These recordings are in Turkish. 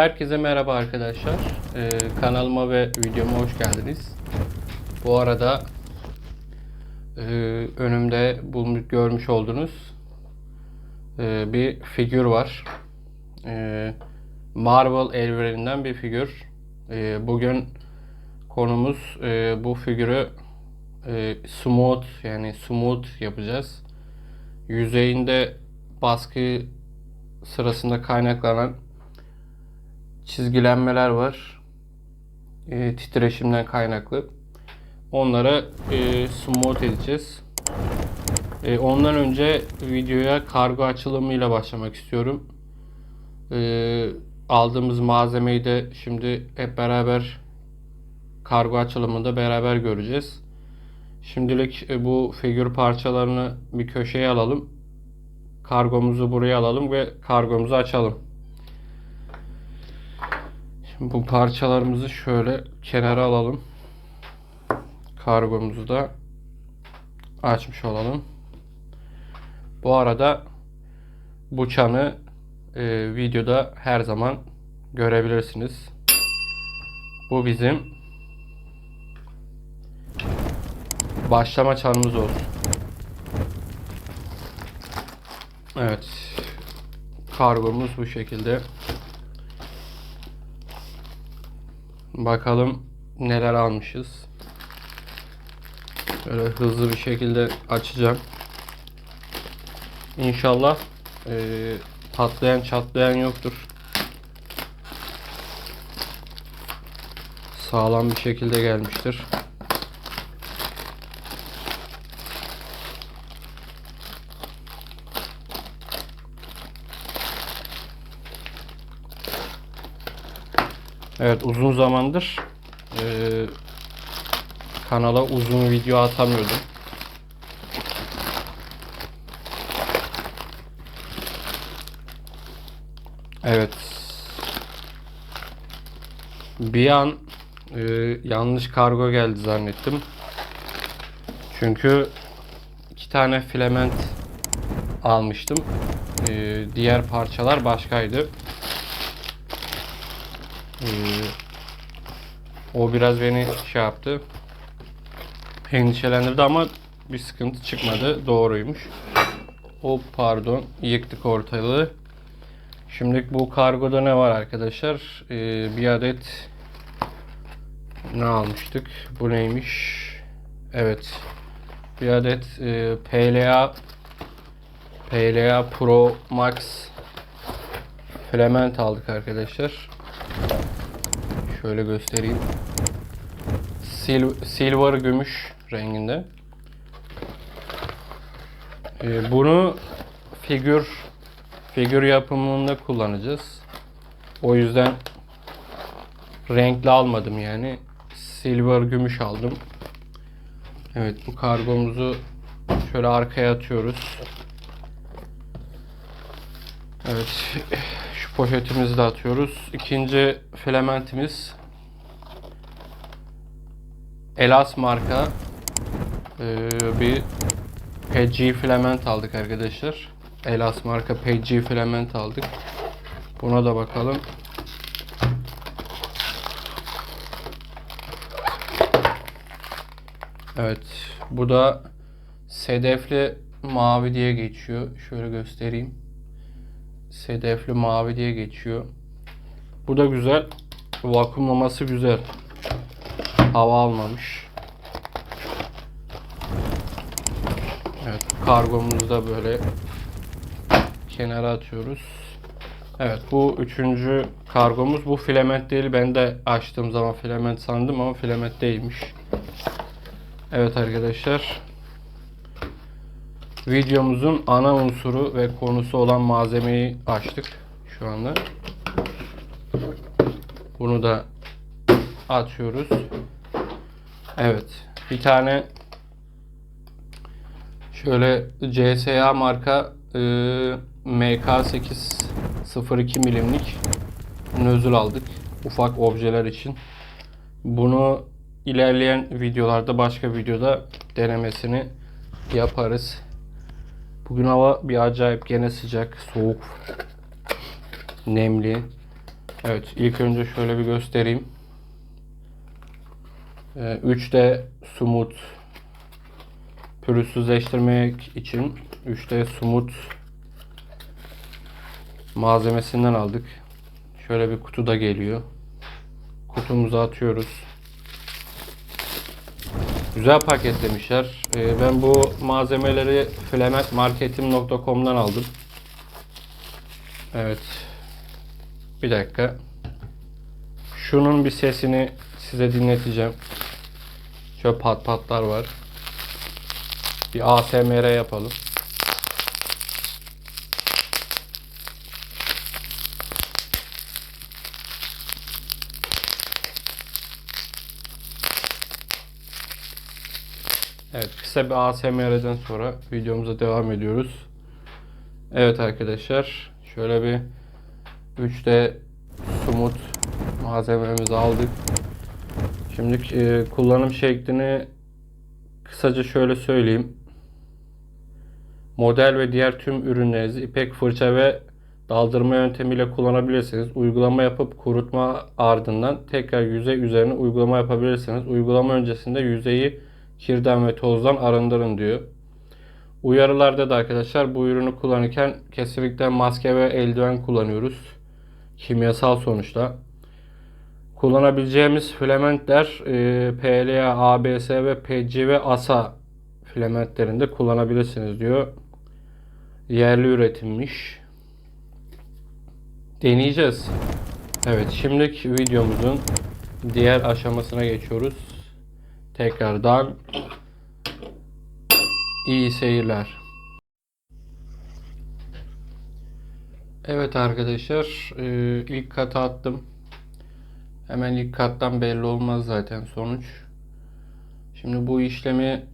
Herkese merhaba arkadaşlar. Ee, kanalıma ve videoma hoş geldiniz. Bu arada e, önümde bulmuş, görmüş olduğunuz e, bir figür var. E, Marvel evreninden bir figür. E, bugün konumuz e, bu figürü e, smooth yani smooth yapacağız. Yüzeyinde baskı sırasında kaynaklanan çizgilenmeler var. E, titreşimden kaynaklı. Onlara e, smooth edeceğiz. E, ondan önce videoya kargo açılımıyla başlamak istiyorum. E, aldığımız malzemeyi de şimdi hep beraber kargo açılımında beraber göreceğiz. Şimdilik e, bu figür parçalarını bir köşeye alalım. Kargomuzu buraya alalım ve kargomuzu açalım. Bu parçalarımızı şöyle kenara alalım. Kargomuzu da açmış olalım. Bu arada bu çanı e, videoda her zaman görebilirsiniz. Bu bizim başlama çanımız olsun. Evet. Kargomuz bu şekilde. Bakalım neler almışız. Böyle hızlı bir şekilde açacağım. İnşallah eee, patlayan çatlayan yoktur. Sağlam bir şekilde gelmiştir. Evet uzun zamandır eee, kanala uzun video atamıyordum. Evet. Bir an eee, yanlış kargo geldi zannettim. Çünkü iki tane filament almıştım. Eee, diğer parçalar başkaydı. Ee, o biraz beni şey yaptı. Endişelendirdi ama bir sıkıntı çıkmadı. Doğruymuş. O pardon yıktık ortalığı. Şimdi bu kargoda ne var arkadaşlar? Ee, bir adet ne almıştık? Bu neymiş? Evet. Bir adet e, PLA PLA Pro Max filament aldık arkadaşlar. Şöyle göstereyim. Sil- silver gümüş renginde. Ee, bunu figür figür yapımında kullanacağız. O yüzden renkli almadım yani. Silver gümüş aldım. Evet bu kargomuzu şöyle arkaya atıyoruz. Evet poşetimizi de atıyoruz. İkinci filamentimiz Elas marka ee, bir PG filament aldık arkadaşlar. Elas marka PG filament aldık. Buna da bakalım. Evet. Bu da sedefli mavi diye geçiyor. Şöyle göstereyim. Sedefli mavi diye geçiyor. Bu da güzel. Vakumlaması güzel. Hava almamış. Evet, kargomuzu da böyle kenara atıyoruz. Evet, bu üçüncü kargomuz. Bu filament değil. Ben de açtığım zaman filament sandım ama filament değilmiş. Evet arkadaşlar. Videomuzun ana unsuru ve konusu olan malzemeyi açtık şu anda. Bunu da atıyoruz. Evet. Bir tane şöyle CSA marka e, MK8 02 milimlik nözül aldık. Ufak objeler için. Bunu ilerleyen videolarda başka videoda denemesini yaparız. Bugün hava bir acayip gene sıcak, soğuk, nemli. Evet ilk önce şöyle bir göstereyim. 3D sumut pürüzsüzleştirmek için 3D sumut malzemesinden aldık. Şöyle bir kutuda geliyor. Kutumuza atıyoruz. Güzel paketlemişler. Ee, ben bu malzemeleri filamentmarketim.com'dan aldım. Evet. Bir dakika. Şunun bir sesini size dinleteceğim. Şöyle pat patlar var. Bir ASMR yapalım. Evet kısa bir ASMR'den sonra videomuza devam ediyoruz. Evet arkadaşlar şöyle bir 3D sumut malzememizi aldık. Şimdi e, kullanım şeklini kısaca şöyle söyleyeyim. Model ve diğer tüm ürünlerinizi ipek fırça ve daldırma yöntemiyle kullanabilirsiniz. Uygulama yapıp kurutma ardından tekrar yüzey üzerine uygulama yapabilirsiniz. Uygulama öncesinde yüzeyi kirden ve tozdan arındırın diyor. Uyarılarda da arkadaşlar bu ürünü kullanırken kesinlikle maske ve eldiven kullanıyoruz. Kimyasal sonuçta. Kullanabileceğimiz filamentler e, PLA, ABS ve PC ve ASA filamentlerinde kullanabilirsiniz diyor. Yerli üretilmiş. Deneyeceğiz. Evet şimdiki videomuzun diğer aşamasına geçiyoruz. Tekrardan iyi seyirler. Evet arkadaşlar e, ilk kata attım. Hemen ilk kattan belli olmaz zaten sonuç. Şimdi bu işlemi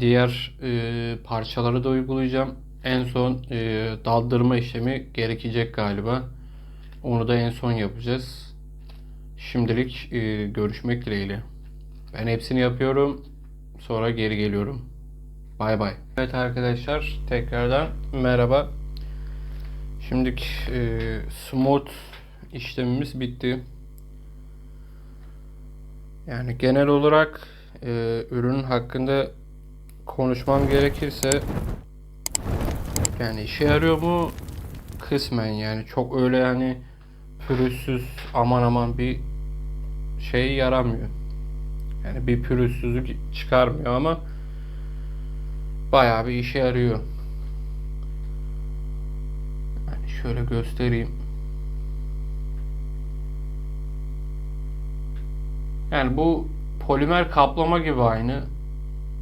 diğer e, parçaları da uygulayacağım. En son e, daldırma işlemi gerekecek galiba. Onu da en son yapacağız. Şimdilik görüşmek dileğiyle. Ben hepsini yapıyorum. Sonra geri geliyorum. Bay bay. Evet arkadaşlar tekrardan merhaba. Şimdiki e, smooth işlemimiz bitti. Yani genel olarak e, ürün hakkında konuşmam gerekirse yani işe yarıyor mu? Kısmen yani çok öyle yani pürüzsüz aman aman bir şey yaramıyor. Yani bir pürüzsüzlük çıkarmıyor ama bayağı bir işe yarıyor. Yani şöyle göstereyim. Yani bu polimer kaplama gibi aynı.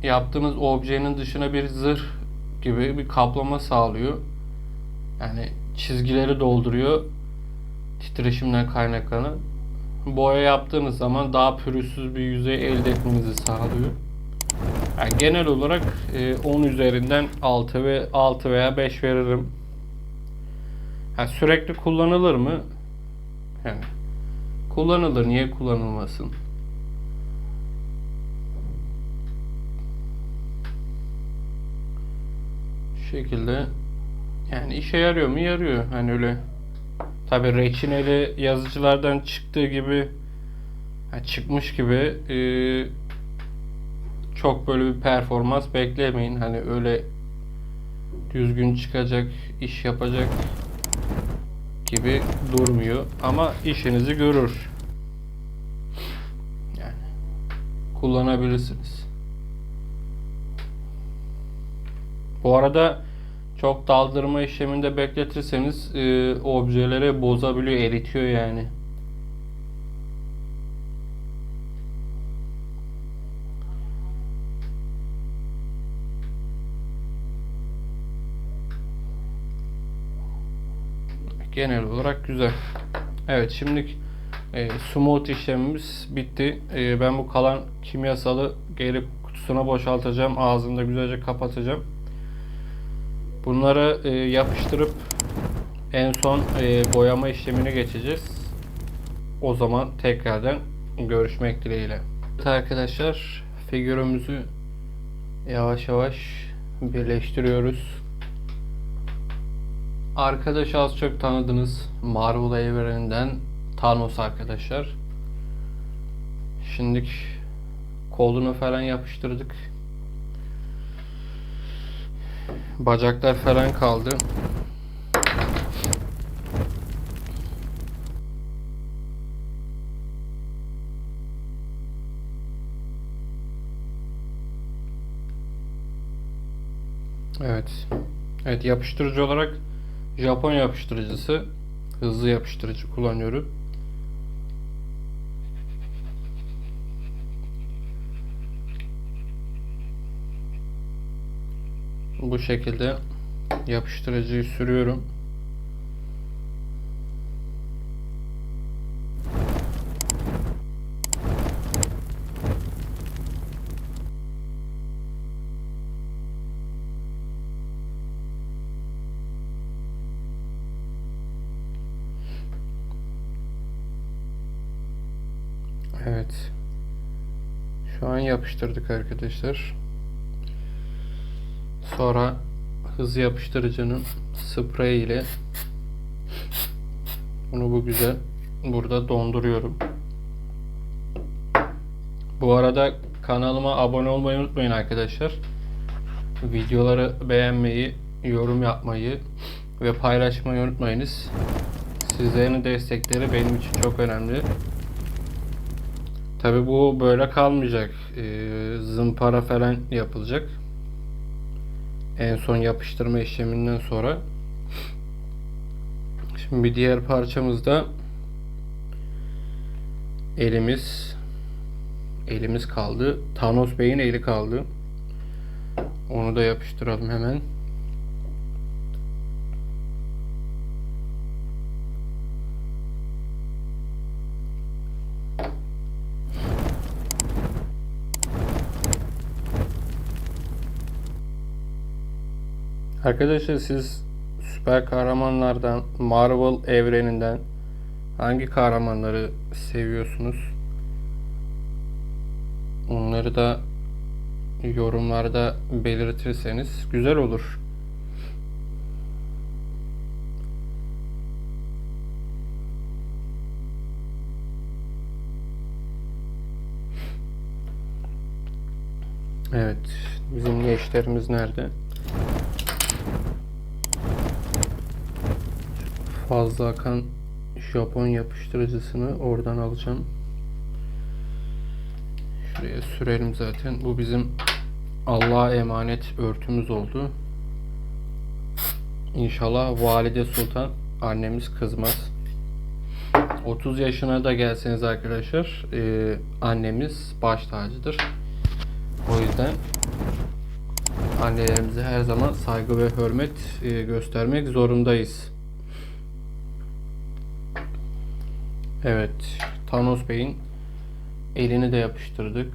Yaptığınız objenin dışına bir zırh gibi bir kaplama sağlıyor. Yani çizgileri dolduruyor. Titreşimden kaynaklanan. Boya yaptığınız zaman daha pürüzsüz bir yüzey elde etmenizi sağlıyor. Yani genel olarak 10 üzerinden 6 ve 6 veya 5 veririm. Yani sürekli kullanılır mı? Yani kullanılır. Niye kullanılmasın? Şekilde yani işe yarıyor mu? Yarıyor. Hani öyle tabi reçineli yazıcılardan çıktığı gibi yani çıkmış gibi e, çok böyle bir performans beklemeyin. Hani öyle düzgün çıkacak, iş yapacak gibi durmuyor. Ama işinizi görür. Yani kullanabilirsiniz. Bu arada çok daldırma işleminde bekletirseniz e, objeleri bozabiliyor, eritiyor yani. Genel olarak güzel. Evet şimdi e, smooth işlemimiz bitti. E, ben bu kalan kimyasalı geri kutusuna boşaltacağım. Ağzını da güzelce kapatacağım. Bunları e, yapıştırıp en son e, boyama işlemine geçeceğiz. O zaman tekrardan görüşmek dileğiyle. Evet arkadaşlar figürümüzü yavaş yavaş birleştiriyoruz. arkadaş az çok tanıdınız. Marvel evreninden Thanos arkadaşlar. Şimdi kolunu falan yapıştırdık. Bacaklar falan kaldı. Evet. Evet yapıştırıcı olarak Japon yapıştırıcısı hızlı yapıştırıcı kullanıyorum. Bu şekilde yapıştırıcıyı sürüyorum. Evet. Şu an yapıştırdık arkadaşlar. Sonra hızlı yapıştırıcının sprey ile bunu bu güzel burada donduruyorum. Bu arada kanalıma abone olmayı unutmayın arkadaşlar. Videoları beğenmeyi, yorum yapmayı ve paylaşmayı unutmayınız. Sizlerin destekleri benim için çok önemli. Tabi bu böyle kalmayacak. Ee, zımpara falan yapılacak. En son yapıştırma işleminden sonra. Şimdi bir diğer parçamızda elimiz elimiz kaldı. Thanos Bey'in eli kaldı. Onu da yapıştıralım hemen. Arkadaşlar siz süper kahramanlardan, Marvel evreninden hangi kahramanları seviyorsunuz? Onları da yorumlarda belirtirseniz güzel olur. Evet, bizim gençlerimiz nerede? Fazla akan Japon yapıştırıcısını oradan alacağım. Şuraya sürelim zaten. Bu bizim Allah'a emanet örtümüz oldu. İnşallah Valide Sultan annemiz kızmaz. 30 yaşına da gelseniz arkadaşlar e, annemiz baş tacıdır. O yüzden annelerimize her zaman saygı ve hürmet e, göstermek zorundayız. Evet. Thanos Bey'in elini de yapıştırdık.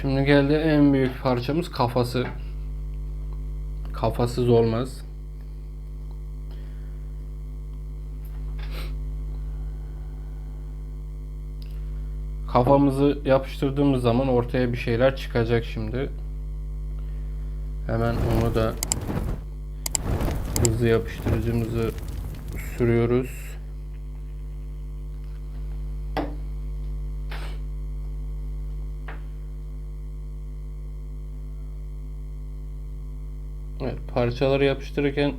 Şimdi geldi en büyük parçamız kafası. Kafasız olmaz. Kafamızı yapıştırdığımız zaman ortaya bir şeyler çıkacak şimdi. Hemen onu da hızlı yapıştırıcımızı sürüyoruz. Evet, parçaları yapıştırırken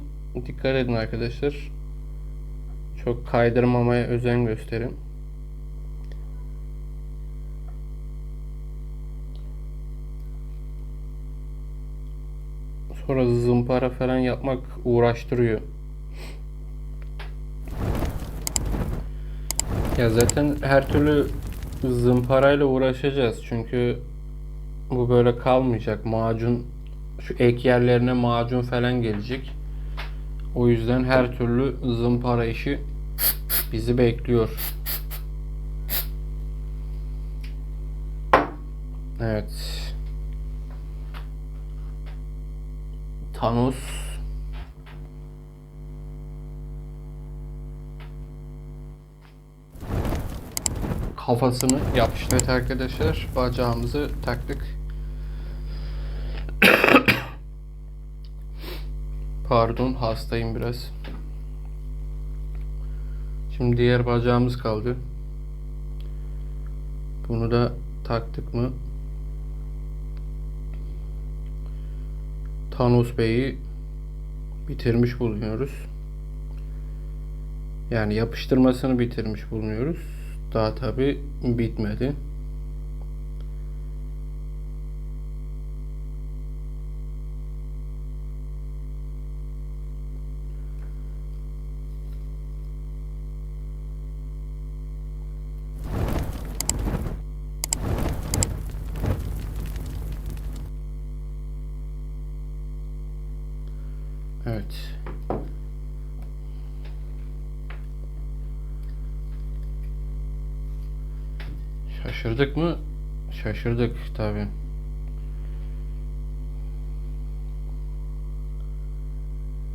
dikkat edin arkadaşlar. Çok kaydırmamaya özen gösterin. Sonra zımpara falan yapmak uğraştırıyor. Ya zaten her türlü zımparayla uğraşacağız. Çünkü bu böyle kalmayacak. Macun şu ek yerlerine macun falan gelecek. O yüzden her türlü zımpara işi bizi bekliyor. Evet. Thanos kafasını yapıştırdık arkadaşlar. Bacağımızı taktık. Pardon hastayım biraz. Şimdi diğer bacağımız kaldı. Bunu da taktık mı? Thanos Bey'i bitirmiş bulunuyoruz. Yani yapıştırmasını bitirmiş bulunuyoruz. Daha tabi bitmedi. Evet. Şaşırdık mı? Şaşırdık tabi.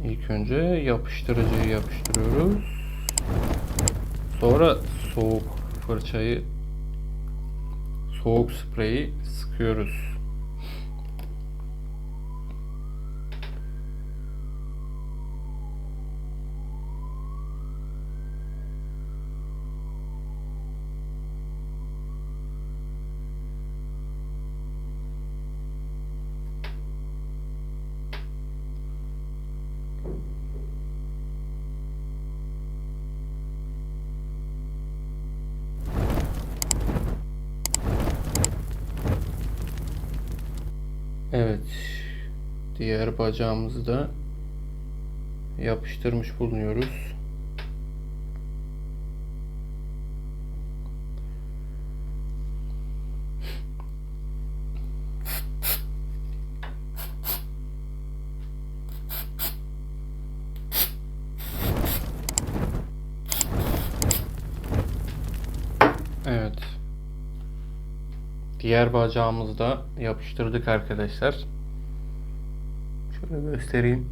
İlk önce yapıştırıcıyı yapıştırıyoruz. Sonra soğuk fırçayı soğuk spreyi sıkıyoruz. Evet. Diğer bacağımızı da yapıştırmış bulunuyoruz. Evet. Diğer bacağımızı da yapıştırdık arkadaşlar. Şöyle göstereyim.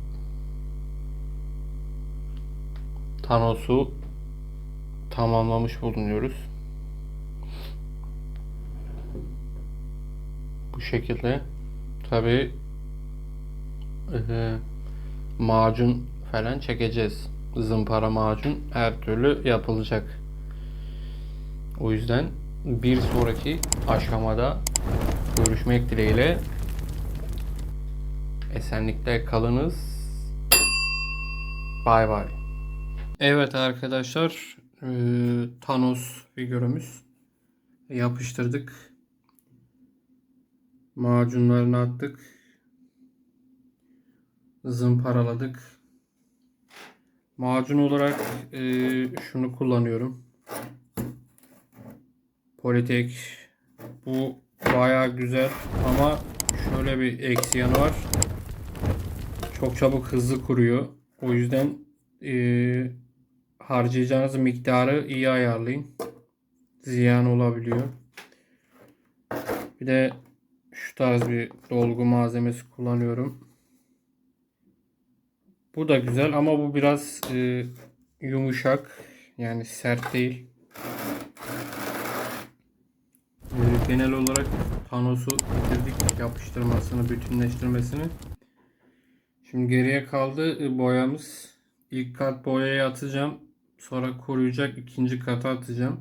Thanos'u tamamlamış bulunuyoruz. Bu şekilde tabi macun falan çekeceğiz. Zımpara macun her türlü yapılacak. O yüzden bir sonraki aşamada görüşmek dileğiyle esenlikle kalınız. Bay bay. Evet arkadaşlar eee, Thanos figürümüz yapıştırdık. Macunlarını attık. Zımparaladık. Macun olarak eee, şunu kullanıyorum. Politek. Bu baya güzel ama şöyle bir eksi yanı var. Çok çabuk hızlı kuruyor. O yüzden eee, harcayacağınız miktarı iyi ayarlayın. Ziyan olabiliyor. Bir de şu tarz bir dolgu malzemesi kullanıyorum. Bu da güzel ama bu biraz eee, yumuşak. Yani sert değil. Ee, genel olarak Thanos'u bitirdik yapıştırmasını, bütünleştirmesini. Şimdi geriye kaldı e, boyamız. İlk kat boyayı atacağım. Sonra koruyacak ikinci kata atacağım.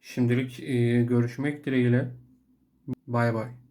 Şimdilik e, görüşmek dileğiyle. Bay bay.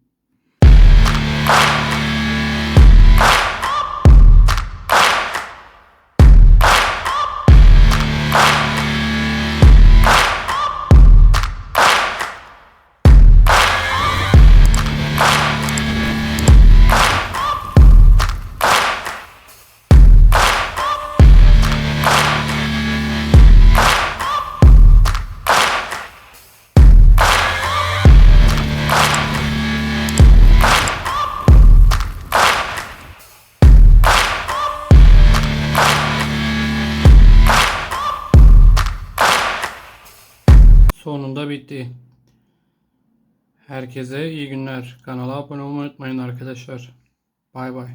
Herkese iyi günler. Kanala abone olmayı unutmayın arkadaşlar. Bay bay.